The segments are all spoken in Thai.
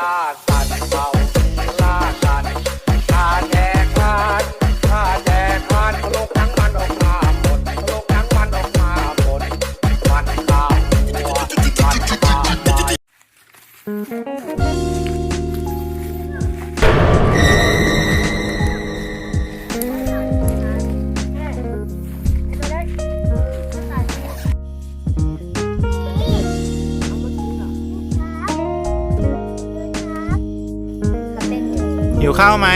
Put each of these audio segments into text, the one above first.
Satan, ข้าวไหม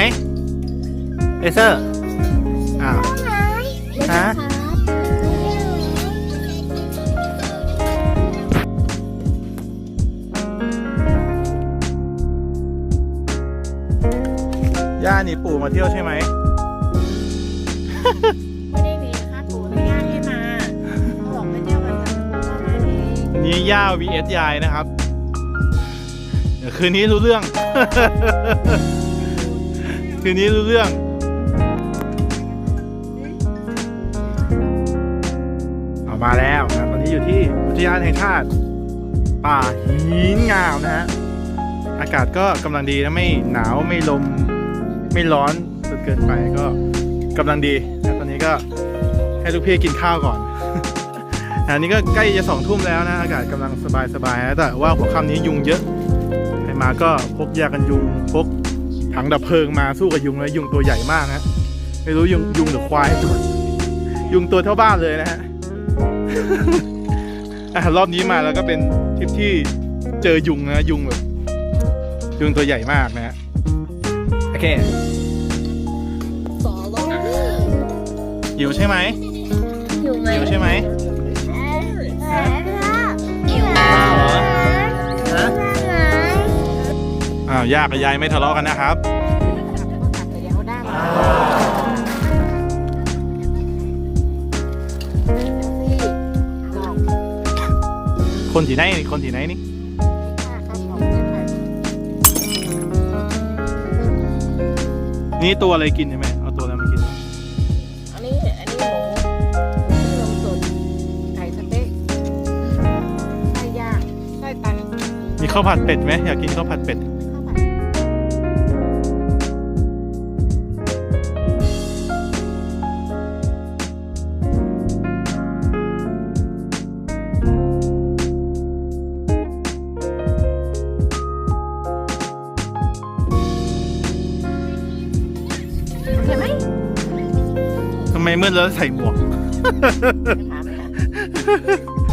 เอเซอร์อ้าวฮะย่านี่ปู่มาเที่ยวใช่ไหมไม่ได้มีนะคะปู่อนุญาตให้มาเขาบอกไปเที่ยวกันก็มาเองนี่ย่า vs ยายนะครับ เดี๋ยวคืนนี้รู้เรื่อง คืนนี้รู้เรื่องเอามาแล้วนะตอนนี้อยู่ที่อุทยานแห่งชาติ ป่าหินงามนะฮะอากาศก็กำลังดีนะไม่หนาวไม่ลมไม่ร้อนจนเกินไปก็กำลังดีนะตอนนี้ก็ให้ลูกพี่กินข้าวก่อนอันนี้ก็ใกล้จะสองทุ่มแล้วนะ อากาศกำลังสบายๆแต่ว่าหัวค่ำนี้ยุงเยอะใครมาก็พกยากันยุงพก ถังดับเพลิงมาสู้กับยุงแล้วยุงตัวใหญ่มากนะไม่รู้ยุงยุงหรือควายตัวยุงตัวเท่าบ้านเลยนะฮะอะรอบนี้มาแล้วก็เป็นทริปที่เจอยุงนะยุงแบบยุงตัวใหญ่มากนะฮะโอเคหิวใช่ไหมอยู่ไหมหิวใช่ไหมาวยากกับยายไม่ทะเลาะกันนะครับเดี๋ยวได้มาบอกคนที่ไหนนี่คนที่ไหนนี่ค่ะครับบอกไม่ไปนี่ตัวอะไรกินใช่ไหมเอาตัวอะไรมากิน อันนี้ อันนี้หมูนมสดไก่สเต๊กไส้ย่างไส้ตันมีข้าวผัดเป็ดไหมอยากกินข้าวผัดเป็ด ทำไ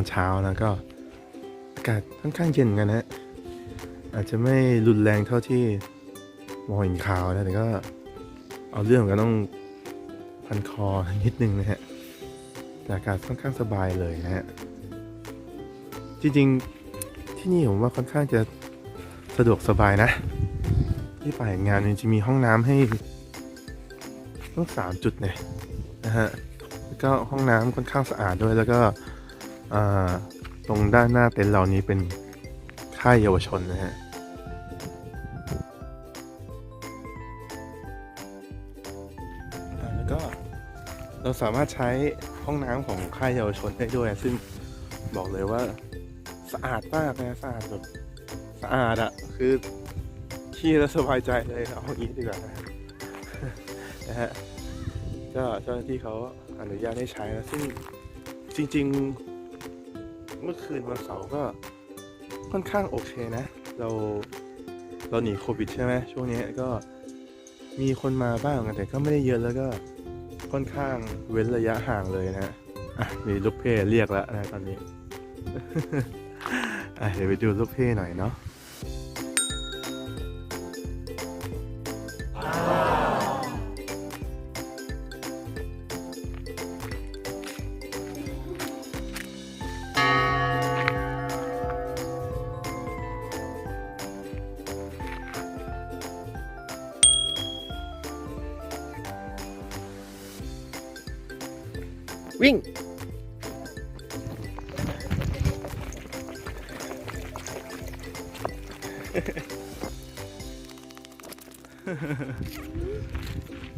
อนเช้านะก็อากาศค่อนข้างเย็นกันนะอาจจะไม่รุนแรงเท่าที่มองเห็นข่าวนะแต่ก็เอาเรื่องกันต้องพันคอนิดนึงนะฮะแต่อากาศค่อนข้างสบายเลยนะฮะจริงๆที่นี่ผมว่าค่อนข้างจะสะดวกสบายนะ ที่ป่ายงานจริงๆมีห้องน้ำให้ต้งสามจุดเนี่ยนะฮะแล้วก็ห้องน้ำค่อนข้างสะอาดด้วยแล้วก็ ตรงด้านหน้าเต็นท์เรานี้เป็นค่ายเยาวชนนะฮะแล้วก็เราสามารถใช้ห้องน้ำของค่ายเยาวชนได้ด้วย ซึ่งบอกเลยว่าสะอาดมากนะสะอาดแบบสะอาดอะคือขี้แล้วสบายใจเลยเอาอย่างนี้ดีกว่านะนะฮะก็เจ้าหน้าที่เขาอนุญาตให้ใช้นะซึ่งจริง ๆ เมื่อคืนวันเสาร์ก็ค่อนข้างโอเคนะ เราเราหนีโควิดใช่ไหมช่วงนี้ก็มีคนมาบ้างแต่ก็ไม่ได้เยอะแล้วก็ค่อนข้างเว้นระยะห่างเลยนะอะมีลูกเพ่เรียกแล้วนะตอนนี้อะเดี๋ยวไปดูลูกเพ่หน่อยเนาะ วิ่ง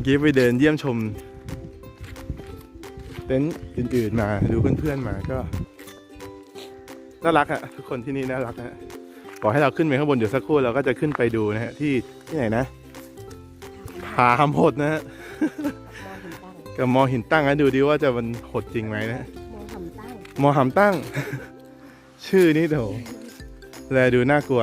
กิฟไปเดินเยี่ยมชม เต็นท์อื่นๆมาดูเพื่อนๆมาก็ น่ารักอะทุกคนที่นี่น่ารักนะบอให้เราขึ้นไปข้างบนเดี๋ยวสักครู่เราก็จะขึ้นไปดูนะฮะที่ที่ไหนนะผาหามหดนะฮะ กับมอหินตั้งนะดูดิว่าจะมันหดจริงไหมนะมองหำตั้งมอหำตั้ง ชื่อนี่โถแลดูน่ากลัว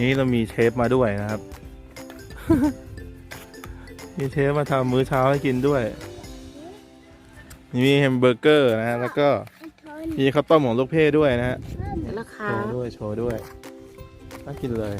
นี้เรามีเชฟมาด้วยนะครับ มีเชฟมาทำมื้อเช้าให้กินด้วย มีแฮมเบอร์เกอร์นะฮะแล้วก็มีข้าวต้มของลูกเพ่ด้วยนะฮะราคาโชว์ด้วยโชว์ด้วยน่ากินเลย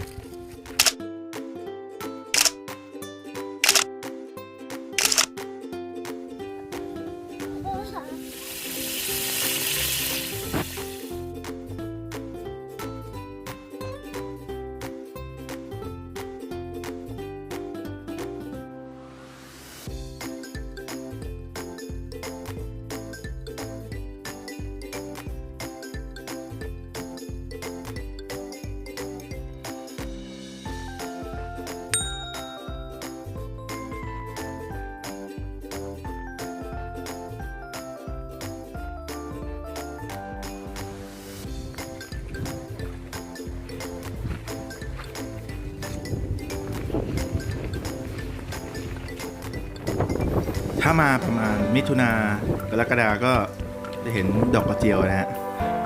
ถ้ามาประมาณมิถุนากรกฎาก็จะเห็นดอกกระเจียวนะฮะ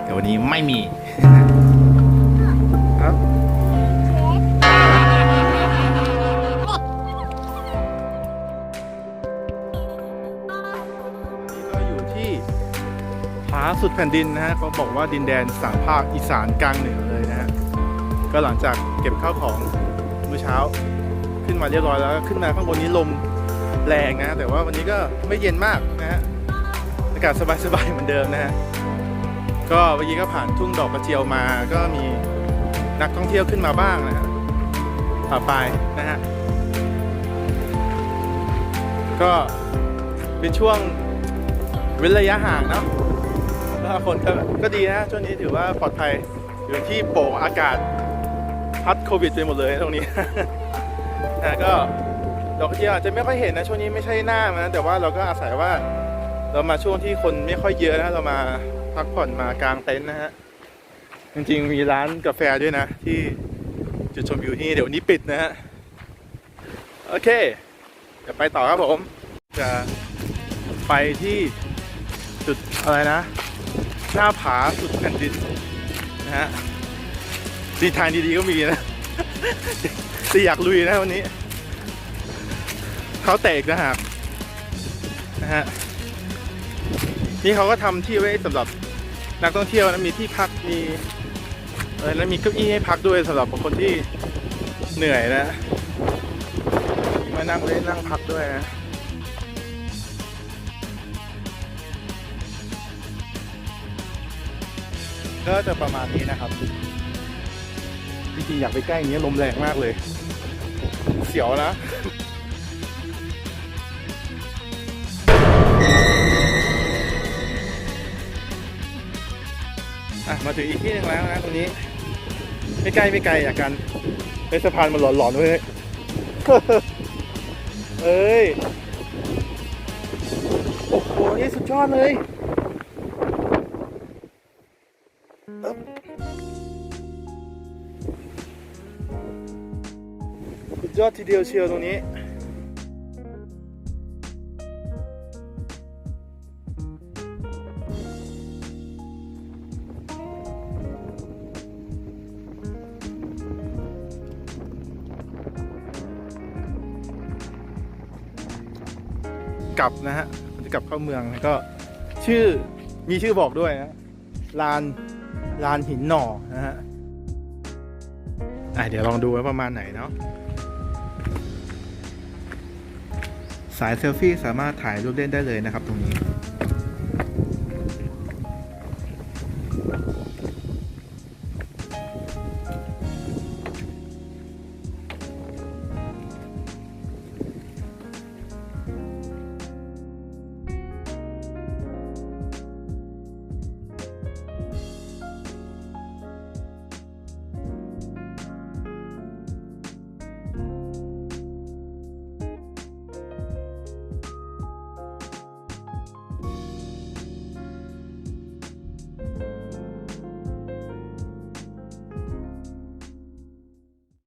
แต่วันนี้ไม่มีครับนี่ก็อยู่ที่ผาสุดแผ่นดินนะฮะเขาบอกว่าดินแดนสามภาคอีสานกลางเหนือเลยนะฮะก็หลังจากเก็บข้าวของมื้อเช้า ขึ้นมาเรียบร้อยแล้วขึ้นมาข้างบนนี้ลม แรงนะ แต่ว่าวันนี้ก็ไม่เย็นมากนะฮะอากาศสบายๆเหมือนเดิมนะฮะก็เมื่อกี้ก็ผ่านทุ่งดอกกระเจียวมา ก็มีนักท่องเที่ยวขึ้นมาบ้างนะฮะผ่าไปนะฮะก็เป็นช่วงเว้นระยะห่างเนาะแล้วคนก็ก็ดีนะช่วงนี้ถือว่าปลอดภัยอยู่ที่โป่งอากาศพัดโควิดไปหมดเลยตรงนี้นะก็ ดอกกระเจียวอาจจะไม่ค่อยเห็นนะช่วงนี้ไม่ใช่หน้ามันนะแต่ว่าเราก็อาศัยว่าเรามาช่วงที่คนไม่ค่อยเยอะนะเรามาพักผ่อนมากลางเต็นท์นะฮะจริงๆมีร้านกาแฟด้วยนะ ที่จุดชมวิวที่เดี๋ยวนนี้ปิดนะฮะโอเคเดี๋ยวไปต่อครับผม จะไปที่จุดอะไรนะ หน้าผาสุดแผ่นดินนะฮะดีทางดีๆก็มีนะ แต่อยากลุยนะวันนี้ เขาแตกนะฮะนะฮะนี่เขาก็ทำที่ไว้สำหรับนักท่องเที่ยวนะมีที่พักมีเออแล้วมีเก้าอี้ให้พักด้วยสำหรับคนที่เหนื่อยนะ มานั่งเล่นนั่งพักด้วยนะก็จะประมาณนี้นะครับจริงๆอยากไปใกล้อย่างนี้ลมแรงมากเลย เสียวนะ อะมาถึงอีกที่หนึ่งแล้วนะตรงนี้ ไม่ใกล้ไม่ไกลจากกันในสะพานมันหลอนๆด้วยเอ้ย โอ้โห นี่สุดยอดเลยสุดยอดทีเดียวเชียวตรงนี้ กลับนะฮะผมจะกลับเข้าเมืองแล้วก็ชื่อมีชื่อบอกด้วยนะลานลานหินหน่อนะฮะอะเดี๋ยวลองดูว่าประมาณไหนเนาะสายเซลฟี่สามารถถ่ายรูปเล่นได้เลยนะครับตรงนี้